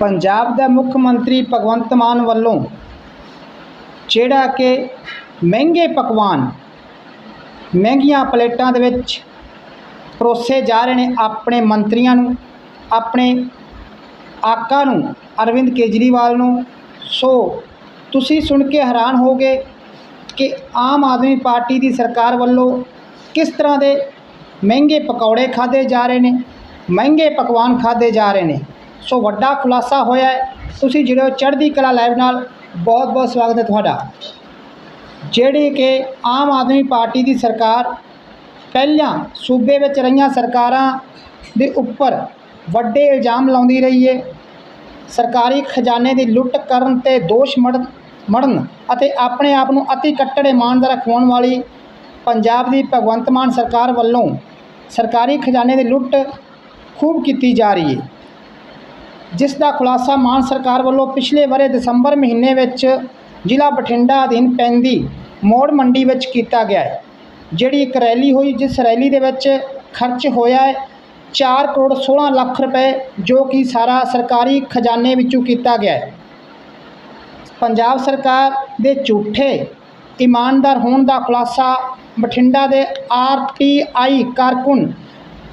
ਪੰਜਾਬ ਦਾ ਮੁੱਖ ਮੰਤਰੀ ਭਗਵੰਤ ਮਾਨ ਵੱਲੋਂ ਜਿਹੜਾ ਕਿ ਮਹਿੰਗੇ ਪਕਵਾਨ, ਮਹਿੰਗੀਆਂ ਪਲੇਟਾਂ ਦੇ ਵਿੱਚ ਪਰੋਸੇ ਜਾ ਰਹੇ ਨੇ ਆਪਣੇ ਮੰਤਰੀਆਂ ਨੂੰ, ਆਪਣੇ ਆਕਾ ਨੂੰ, ਅਰਵਿੰਦ ਕੇਜਰੀਵਾਲ ਨੂੰ। ਸੋ ਤੁਸੀਂ ਸੁਣ ਕੇ ਹੈਰਾਨ ਹੋਗੇ ਕਿ ਆਮ ਆਦਮੀ ਪਾਰਟੀ ਦੀ ਸਰਕਾਰ ਵੱਲੋਂ ਕਿਸ ਤਰ੍ਹਾਂ ਦੇ ਮਹਿੰਗੇ ਪਕੌੜੇ ਖਾਦੇ ਜਾ ਰਹੇ ਨੇ, ਮਹਿੰਗੇ ਪਕਵਾਨ ਖਾਦੇ ਜਾ ਰਹੇ ਨੇ। ਸੋ ਵੱਡਾ ਖੁਲਾਸਾ ਹੋਇਆ ਤੁਸੀਂ ਜਿਹੜੇ ਚੜ੍ਹਦੀ ਕਲਾ ਲਾਈਵ ਨਾਲ। ਬਹੁਤ ਬਹੁਤ ਸਵਾਗਤ ਹੈ ਤੁਹਾਡਾ। ਜਿਹੜੀ ਕਿ ਆਮ ਆਦਮੀ ਪਾਰਟੀ ਦੀ ਸਰਕਾਰ ਪਹਿਲਾਂ ਸੂਬੇ ਵਿੱਚ ਰਹੀਆਂ ਸਰਕਾਰਾਂ ਦੇ ਉੱਪਰ ਵੱਡੇ ਇਲਜ਼ਾਮ ਲਾਉਂਦੀ ਰਹੀ ਹੈ। ਸਰਕਾਰੀ ਖਜ਼ਾਨੇ ਦੀ ਲੁੱਟ ਕਰਨ ਤੇ ਦੋਸ਼ ਮੜਨ ਮੜਨ ਅਤੇ ਆਪਣੇ ਆਪ ਨੂੰ ਅਤੀ ਕੱਟੜ ਇਮਾਨਦਾਰ ਖਵਾਉਣ ਵਾਲੀ ਪੰਜਾਬ ਦੀ ਭਗਵੰਤ ਮਾਨ ਸਰਕਾਰ ਵੱਲੋਂ ਸਰਕਾਰੀ ਖਜ਼ਾਨੇ ਦੀ ਲੁੱਟ ਖੂਬ ਕੀਤੀ ਜਾ ਰਹੀ ਹੈ। ਜਿਸ ਦਾ ਖੁਲਾਸਾ ਮਾਨ ਸਰਕਾਰ ਵੱਲੋਂ ਪਿਛਲੇ ਵਰੇ ਦਸੰਬਰ ਮਹੀਨੇ ਵਿੱਚ ਜ਼ਿਲ੍ਹਾ ਬਠਿੰਡਾ ਅਧੀਨ ਪੈਂਦੀ ਮੋੜ ਮੰਡੀ ਵਿੱਚ ਕੀਤਾ ਗਿਆ ਹੈ, ਜਿਹੜੀ ਇੱਕ ਰੈਲੀ ਹੋਈ ਜਿਸ ਰੈਲੀ ਦੇ ਵਿੱਚ ਖਰਚ ਹੋਇਆ ਹੈ 4 ਕਰੋੜ 16 ਲੱਖ ਰੁਪਏ, ਜੋ ਕਿ ਸਾਰਾ ਸਰਕਾਰੀ ਖਜ਼ਾਨੇ ਵਿੱਚੋਂ ਕੀਤਾ ਗਿਆ ਹੈ। ਪੰਜਾਬ ਸਰਕਾਰ ਦੇ ਝੂਠੇ ਇਮਾਨਦਾਰ ਹੋਣ ਦਾ ਖੁਲਾਸਾ ਬਠਿੰਡਾ ਦੇ ਆਰਟੀਆਈ ਕਾਰਕੁਨ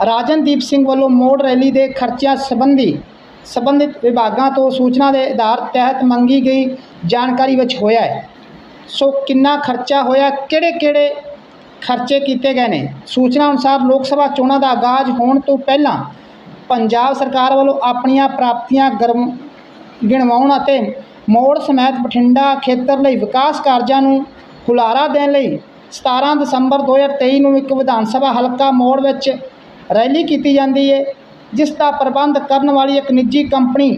ਰਾਜਨਦੀਪ ਸਿੰਘ ਵੱਲੋਂ ਮੋੜ ਰੈਲੀ ਦੇ ਖਰਚਿਆਂ ਸੰਬੰਧੀ ਸੰਬੰਧਿਤ ਵਿਭਾਗਾਂ ਤੋਂ ਸੂਚਨਾ ਦੇ ਆਧਾਰ ਤਹਿਤ ਮੰਗੀ ਗਈ ਜਾਣਕਾਰੀ ਵਿੱਚ ਹੋਇਆ ਹੈ। ਸੋ ਕਿੰਨਾ ਖਰਚਾ ਹੋਇਆ ਕਿਹੜੇ ਕਿਹੜੇ ਖਰਚੇ ਕੀਤੇ ਗਏ ਨੇ? ਸੂਚਨਾ ਅਨੁਸਾਰ ਲੋਕ ਸਭਾ ਚੋਣਾਂ ਦਾ ਆਗਾਜ਼ ਹੋਣ ਤੋਂ ਪਹਿਲਾਂ ਪੰਜਾਬ ਸਰਕਾਰ ਵੱਲੋਂ ਆਪਣੀਆਂ ਪ੍ਰਾਪਤੀਆਂ ਗਰਮ ਗਿਣਵਾਉਣ ਅਤੇ ਮੋੜ ਸਮੇਤ ਬਠਿੰਡਾ ਖੇਤਰ ਲਈ ਵਿਕਾਸ ਕਾਰਜਾਂ ਨੂੰ ਹੁਲਾਰਾ ਦੇਣ ਲਈ 17 ਦਸੰਬਰ 2023 ਨੂੰ ਇੱਕ ਵਿਧਾਨ ਸਭਾ ਹਲਕਾ ਮੋੜ ਵਿੱਚ ਰੈਲੀ ਕੀਤੀ ਜਾਂਦੀ ਹੈ ਜਿਸ ਦਾ ਪ੍ਰਬੰਧ ਕਰਨ ਵਾਲੀ ਇੱਕ ਨਿੱਜੀ ਕੰਪਨੀ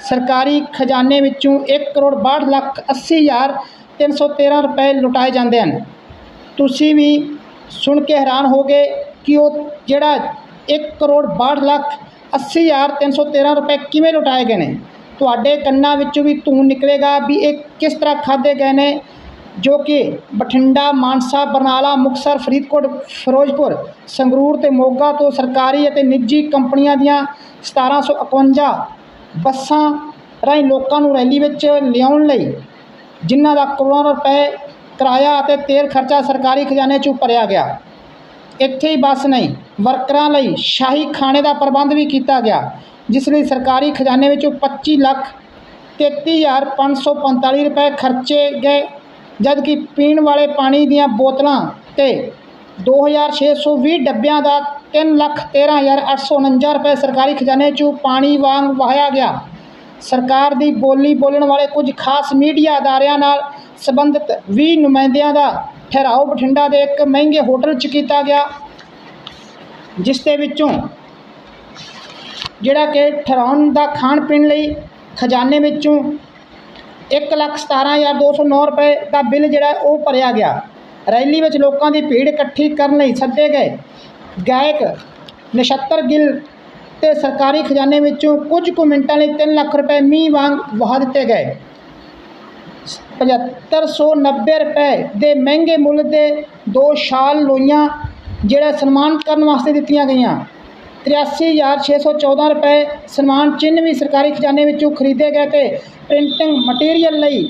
ਸਰਕਾਰੀ ਖਜ਼ਾਨੇ ਵਿੱਚੋਂ 1 ਕਰੋੜ 62 ਲੱਖ 80 ਹਜ਼ਾਰ 313 ਰੁਪਏ ਲੁਟਾਏ ਜਾਂਦੇ ਹਨ। ਤੁਸੀਂ ਵੀ ਸੁਣ ਕੇ ਹੈਰਾਨ ਹੋਗੇ ਕਿ ਉਹ ਜਿਹੜਾ 1 ਕਰੋੜ 62 ਲੱਖ 80 ਹਜ਼ਾਰ 313 ਰੁਪਏ ਕਿਵੇਂ ਲੁਟਾਏ ਗਏ ਨੇ? ਤੁਹਾਡੇ ਕੰਨਾਂ ਵਿੱਚੋਂ ਵੀ ਧੂੰ ਨਿਕਲੇਗਾ ਵੀ ਇਹ ਕਿਸ ਤਰ੍ਹਾਂ ਖਾਦੇ ਗਏ ਨੇ? ਜੋ ਕਿ ਬਠਿੰਡਾ, ਮਾਨਸਾ, ਬਰਨਾਲਾ, ਮੁਕਤਸਰ, ਫਰੀਦਕੋਟ, ਫਿਰੋਜ਼ਪੁਰ, ਸੰਗਰੂਰ ਤੇ ਮੋਗਾ ਤੋਂ ਸਰਕਾਰੀ ਅਤੇ ਨਿੱਜੀ ਕੰਪਨੀਆਂ ਦੀਆਂ 1751 ਬੱਸਾਂ ਰਾਹੀਂ ਲੋਕਾਂ ਨੂੰ ਰੈਲੀ ਵਿੱਚ ਲਿਆਉਣ ਲਈ, ਜਿਨ੍ਹਾਂ ਦਾ ਕਰੋੜਾਂ ਰੁਪਏ ਕਿਰਾਇਆ ਅਤੇ ਤੇਲ ਖਰਚਾ ਸਰਕਾਰੀ ਖਜ਼ਾਨੇ 'ਚੋਂ ਭਰਿਆ ਗਿਆ। ਇੱਥੇ ਹੀ ਬਸ ਨਹੀਂ, ਵਰਕਰਾਂ ਲਈ ਸ਼ਾਹੀ ਖਾਣੇ ਦਾ ਪ੍ਰਬੰਧ ਵੀ ਕੀਤਾ ਗਿਆ, ਜਿਸ ਲਈ ਸਰਕਾਰੀ ਖਜ਼ਾਨੇ ਵਿੱਚੋਂ 25 ਲੱਖ 33545 ਰੁਪਏ ਖਰਚੇ ਗਏ। ਜਦਕਿ ਪੀਣ ਵਾਲੇ ਪਾਣੀ ਦੀਆਂ ਬੋਤਲਾਂ ਤੇ 2620 ਡੱਬਿਆਂ ਦਾ 313849 ਰੁਪਏ ਸਰਕਾਰੀ ਖਜ਼ਾਨੇ 'ਚੋਂ ਪਾਣੀ ਵਾਂਗ ਵਹਾਇਆ ਗਿਆ। ਸਰਕਾਰ ਦੀ ਬੋਲੀ ਬੋਲਣ ਵਾਲੇ ਕੁਝ ਖਾਸ ਮੀਡੀਆ ਅਦਾਰਿਆਂ ਨਾਲ ਸੰਬੰਧਿਤ 20 ਨੁਮਾਇੰਦਿਆਂ ਦਾ ਠਹਿਰਾਓ ਬਠਿੰਡਾ ਦੇ ਇੱਕ ਮਹਿੰਗੇ ਹੋਟਲ 'ਚ ਕੀਤਾ ਗਿਆ, ਜਿਸ ਦੇ ਵਿੱਚੋਂ ਜਿਹੜਾ ਕਿ ਠਹਿਰਾਉਣ ਦਾ ਖਾਣ ਪੀਣ ਲਈ ਖਜ਼ਾਨੇ ਵਿੱਚੋਂ ਇੱਕ ਲੱਖ ਸਤਾਰਾਂ ਹਜ਼ਾਰ ਦੋ ਸੌ ਨੌ ਰੁਪਏ ਦਾ ਬਿੱਲ ਜਿਹੜਾ ਉਹ ਭਰਿਆ ਗਿਆ। ਰੈਲੀ ਵਿੱਚ ਲੋਕਾਂ ਦੀ ਭੀੜ ਇਕੱਠੀ ਕਰਨ ਲਈ ਸੱਦੇ ਗਏ। ਗਾਇਕ ਨਛੱਤਰ ਗਿੱਲ ਤੇ ਸਰਕਾਰੀ ਖਜ਼ਾਨੇ ਵਿੱਚੋਂ ਕੁਝ ਕੁ ਮਿੰਟਾਂ ਲਈ 3 ਲੱਖ ਰੁਪਏ ਮੀਂਹ ਵਾਂਗ ਵਹਾ ਦਿੱਤੇ ਗਏ। 7590 ਰੁਪਏ ਦੇ ਮਹਿੰਗੇ ਮੁੱਲ ਦੇ ਦੋ ਸ਼ਾਲ ਲੋਈਆਂ ਜਿਹੜਾ ਸਨਮਾਨ ਕਰਨ ਵਾਸਤੇ ਦਿੱਤੀਆਂ ਗਈਆਂ। 83614 ਰੁਪਏ ਸਨਮਾਨ ਚਿੰਨ੍ਹ ਵੀ ਸਰਕਾਰੀ ਖਜ਼ਾਨੇ ਵਿੱਚੋਂ ਖਰੀਦੇ ਗਏ ਤੇ ਪ੍ਰਿੰਟਿੰਗ ਮਟੀਰੀਅਲ ਲਈ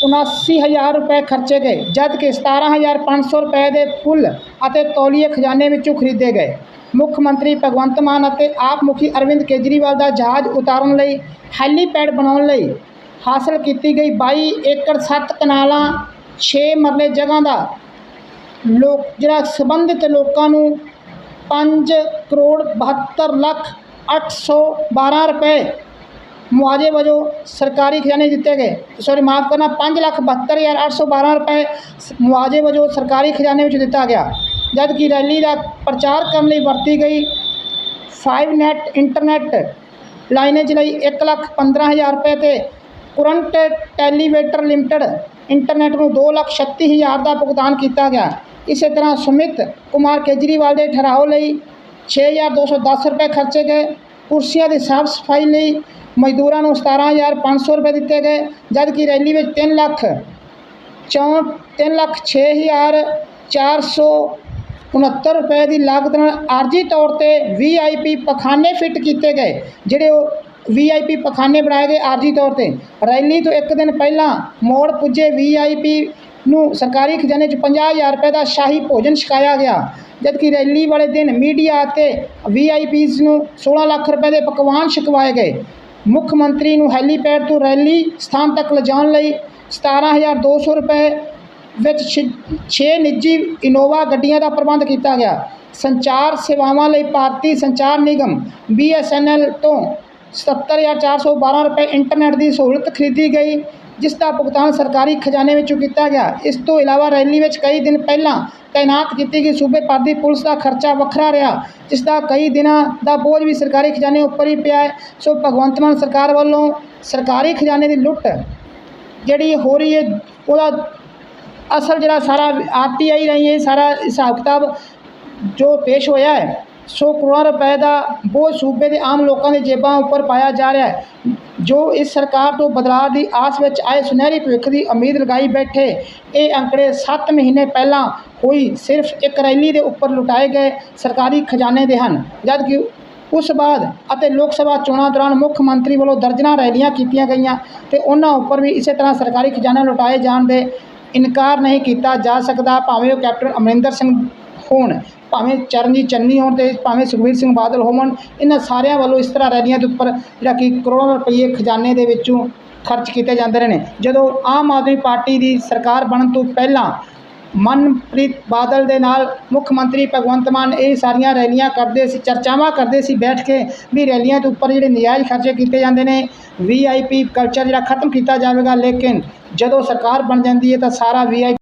79000 ਰੁਪਏ ਖਰਚੇ ਗਏ ਜਦ ਕਿ 17500 ਰੁਪਏ ਦੇ ਫੁੱਲ ਅਤੇ ਤੌਲੀਏ ਖਜ਼ਾਨੇ ਵਿੱਚੋਂ ਖਰੀਦੇ ਗਏ। ਮੁੱਖ ਮੰਤਰੀ ਭਗਵੰਤ ਮਾਨ ਅਤੇ ਆਪ ਮੁਖੀ ਅਰਵਿੰਦ ਕੇਜਰੀਵਾਲ ਦਾ ਜਹਾਜ਼ ਉਤਾਰਨ ਲਈ ਹੈਲੀਪੈਡ ਬਣਾਉਣ ਲਈ ਹਾਸਲ ਕੀਤੀ ਗਈ 22 ਏਕੜ 7 ਕਨਾਲਾਂ 6 ਮਰਲੇ ਜਗ੍ਹਾ ਦਾ ਲੋਕ, ਜਿਹੜਾ ਸੰਬੰਧਿਤ ਲੋਕਾਂ ਨੂੰ 5 ਕਰੋੜ 72 ਲੱਖ 812 ਰੁਪਏ ਮੁਆਵਜ਼ੇ ਵਜੋਂ ਸਰਕਾਰੀ ਖਜ਼ਾਨੇ ਦਿੱਤੇ ਗਏ ਸੌਰੀ ਮਾਫ ਕਰਨਾ 5 ਲੱਖ 72 ਹਜ਼ਾਰ 812 ਰੁਪਏ ਸ- ਮੁਆਵਜ਼ੇ ਵਜੋਂ ਸਰਕਾਰੀ ਖਜ਼ਾਨੇ ਵਿੱਚ ਦਿੱਤਾ ਗਿਆ ਜਦ ਕਿ ਰੈਲੀ ਦਾ ਪ੍ਰਚਾਰ ਕਰਨ ਲਈ ਵਰਤੀ ਗਈ 5 ਨੈਟ ਇੰਟਰਨੈਟ ਲਾਈਨੇਜ ਲਈ 1 ਲੱਖ 15 ਹਜ਼ਾਰ ਰੁਪਏ ਤੇ ਕਰੰਟ ਟੈਲੀਵੇਟਰ ਲਿਮਟਿਡ ਇੰਟਰਨੈਟ ਨੂੰ 2 ਲੱਖ 36 ਹਜ਼ਾਰ ਦਾ ਭੁਗਤਾਨ ਕੀਤਾ ਗਿਆ ਇਸੇ ਤਰ੍ਹਾਂ ਸੁਮਿਤ ਕੁਮਾਰ ਕੇਜਰੀਵਾਲ ਦੇ ਠਹਿਰਾਓ ਲਈ 6210 ਰੁਪਏ ਖਰਚੇ ਗਏ। ਕੁਰਸੀਆਂ ਦੀ ਸਾਫ਼ ਸਫ਼ਾਈ ਲਈ ਮਜ਼ਦੂਰਾਂ ਨੂੰ 17500 ਰੁਪਏ ਦਿੱਤੇ ਗਏ ਜਦ ਕਿ ਰੈਲੀ ਵਿੱਚ 3 ਲੱਖ ਚੌਂਹਠ, ਤਿੰਨ ਲੱਖ ਛੇ ਹਜ਼ਾਰ ਚਾਰ ਸੌ ਉਣਹੱਤਰ ਰੁਪਏ ਦੀ ਲਾਗਤ ਨਾਲ ਆਰਜੀ ਤੌਰ ਤੇ ਵੀਆਈਪੀ ਪਖਾਨੇ ਫਿੱਟ ਕੀਤੇ ਗਏ, ਜਿਹੜੇ ਉਹ ਵੀਆਈਪੀ ਪਖਾਨੇ ਬਣਾਏ ਗਏ ਆਰਜੀ ਤੌਰ ਤੇ। ਰੈਲੀ ਤੋਂ ਇੱਕ ਦਿਨ ਪਹਿਲਾਂ ਮੋੜ ਪੁੱਜੇ ਵੀਆਈਪੀ ਨੂੰ ਸਰਕਾਰੀ ਖਜ਼ਾਨੇ 'ਚ 50000 ਰੁਪਏ ਦਾ ਸ਼ਾਹੀ ਭੋਜਨ ਛਕਾਇਆ ਗਿਆ, ਜਦਕਿ ਰੈਲੀ ਵਾਲੇ ਦਿਨ ਮੀਡੀਆ ਅਤੇ ਵੀਆਈਪੀਜ਼ ਨੂੰ 16 ਲੱਖ ਰੁਪਏ ਦੇ ਪਕਵਾਨ ਛਕਵਾਏ ਗਏ। ਮੁੱਖ ਮੰਤਰੀ ਨੂੰ ਹੈਲੀਪੈਡ ਤੋਂ ਰੈਲੀ ਸਥਾਨ ਤੱਕ ਲਿਜਾਣ ਲਈ 17200 ਰੁਪਏ ਵਿੱਚ 6 ਨਿੱਜੀ ਇਨੋਵਾ ਗੱਡੀਆਂ ਦਾ ਪ੍ਰਬੰਧ ਕੀਤਾ ਗਿਆ। ਸੰਚਾਰ ਸੇਵਾਵਾਂ ਲਈ ਭਾਰਤੀ ਸੰਚਾਰ ਨਿਗਮ BSNL ਤੋਂ 77412 ਰੁਪਏ ਇੰਟਰਨੈਟ ਦੀ ਸਹੂਲਤ ਖਰੀਦੀ ਗਈ। ਜਿਸ ਦਾ ਭੁਗਤਾਨ ਸਰਕਾਰੀ ਖਜ਼ਾਨੇ ਵਿੱਚੋਂ ਕੀਤਾ ਗਿਆ। ਇਸ ਤੋਂ ਇਲਾਵਾ ਰੈਲੀ ਵਿੱਚ ਕਈ ਦਿਨ ਪਹਿਲਾਂ ਤਾਇਨਾਤ ਕੀਤੀ ਗਈ ਸੂਬੇ ਭਰ ਦੀ ਪੁਲਿਸ ਦਾ ਖਰਚਾ ਵੱਖਰਾ ਰਿਹਾ ਜਿਸ ਦਾ ਕਈ ਦਿਨਾਂ ਦਾ ਬੋਝ ਵੀ ਸਰਕਾਰੀ ਖਜ਼ਾਨੇ ਉੱਪਰ ਹੀ ਪਿਆ ਹੈ। ਸੋ ਭਗਵੰਤ ਮਾਨ ਸਰਕਾਰ ਵੱਲੋਂ ਸਰਕਾਰੀ ਖਜ਼ਾਨੇ ਦੀ ਲੁੱਟ ਜਿਹੜੀ ਹੋ ਰਹੀ ਹੈ, ਉਹਦਾ ਅਸਲ ਜਿਹੜਾ ਸਾਰਾ ਆਰਟੀਆਈ ਰਾਹੀਂ ਹੈ ਸਾਰਾ ਹਿਸਾਬ ਕਿਤਾਬ ਜੋ ਪੇਸ਼ ਹੋਇਆ ਹੈ ਸੌ ਕਰੋੜ ਰੁਪਏ ਦਾ ਬੋਝ ਸੂਬੇ ਦੇ ਆਮ ਲੋਕਾਂ ਦੇ ਜੇਬਾਂ ਉੱਪਰ ਪਾਇਆ ਜਾ ਰਿਹਾ ਹੈ। ਜੋ ਇਸ ਸਰਕਾਰ ਤੋਂ ਬਦਲਾਅ ਦੀ ਆਸ ਵਿੱਚ ਆਏ ਸੁਨਹਿਰੀ ਭਵਿੱਖ ਦੀ ਉਮੀਦ ਲਗਾਈ ਬੈਠੇ, ਇਹ ਅੰਕੜੇ 7 ਮਹੀਨੇ ਪਹਿਲਾਂ ਹੋਈ ਸਿਰਫ ਇੱਕ ਰੈਲੀ ਦੇ ਉੱਪਰ ਲੁਟਾਏ ਗਏ ਸਰਕਾਰੀ ਖਜ਼ਾਨੇ ਦੇ ਹਨ। ਜਦਕਿ ਉਸ ਬਾਅਦ ਅਤੇ ਲੋਕ ਸਭਾ ਚੋਣਾਂ ਦੌਰਾਨ ਮੁੱਖ ਮੰਤਰੀ ਵੱਲੋਂ ਦਰਜਨਾਂ ਰੈਲੀਆਂ ਕੀਤੀਆਂ ਗਈਆਂ ਤੇ ਉਹਨਾਂ ਉੱਪਰ ਵੀ ਇਸੇ ਤਰ੍ਹਾਂ ਸਰਕਾਰੀ ਖਜ਼ਾਨਾ ਲੁਟਾਏ ਜਾਣ ਦੇ ਇਨਕਾਰ ਨਹੀਂ ਕੀਤਾ ਜਾ ਸਕਦਾ, ਭਾਵੇਂ ਉਹ ਕੈਪਟਨ ਅਮਰਿੰਦਰ ਸਿੰਘ ਹੋਣ। ਭਾਵੇਂ ਚਰਨਜੀਤ ਚੰਨੀ ਹੋਣ ਤੇ ਭਾਵੇਂ ਸੁਖਬੀਰ ਸਿੰਘ ਬਾਦਲ ਹੋਣ ਇਹਨਾਂ ਸਾਰਿਆਂ ਵੱਲੋਂ ਇਸ ਤਰ੍ਹਾਂ ਰੈਲੀਆਂ ਦੇ ਉੱਪਰ ਜਿਹੜਾ ਕਿ ਕਰੋੜਾਂ ਰੁਪਏ ਖਜ਼ਾਨੇ ਦੇ ਵਿੱਚੋਂ ਖਰਚ ਕੀਤੇ ਜਾਂਦੇ ਰਹੇ ਨੇ। ਜਦੋਂ ਆਮ ਆਦਮੀ ਪਾਰਟੀ ਦੀ ਸਰਕਾਰ ਬਣਨ ਤੋਂ ਪਹਿਲਾਂ ਮਨਪ੍ਰੀਤ ਬਾਦਲ ਦੇ ਨਾਲ ਮੁੱਖ ਮੰਤਰੀ ਭਗਵੰਤ ਮਾਨ ਇਹ ਸਾਰੀਆਂ ਰੈਲੀਆਂ ਕਰਦੇ ਸੀ, ਚਰਚਾਵਾਂ ਕਰਦੇ ਸੀ, ਬੈਠ ਕੇ ਵੀ ਰੈਲੀਆਂ ਦੇ ਉੱਪਰ ਜਿਹੜੇ ਨਜਾਇਜ਼ ਖਰਚੇ ਕੀਤੇ ਜਾਂਦੇ ਨੇ ਵੀਆਈਪੀ ਕਲਚਰ ਜਿਹੜਾ ਖਤਮ ਕੀਤਾ ਜਾਵੇਗਾ, ਲੇਕਿਨ ਜਦੋਂ ਸਰਕਾਰ ਬਣ ਜਾਂਦੀ ਹੈ ਤਾਂ ਸਾਰਾ ਵੀਆਈਪੀ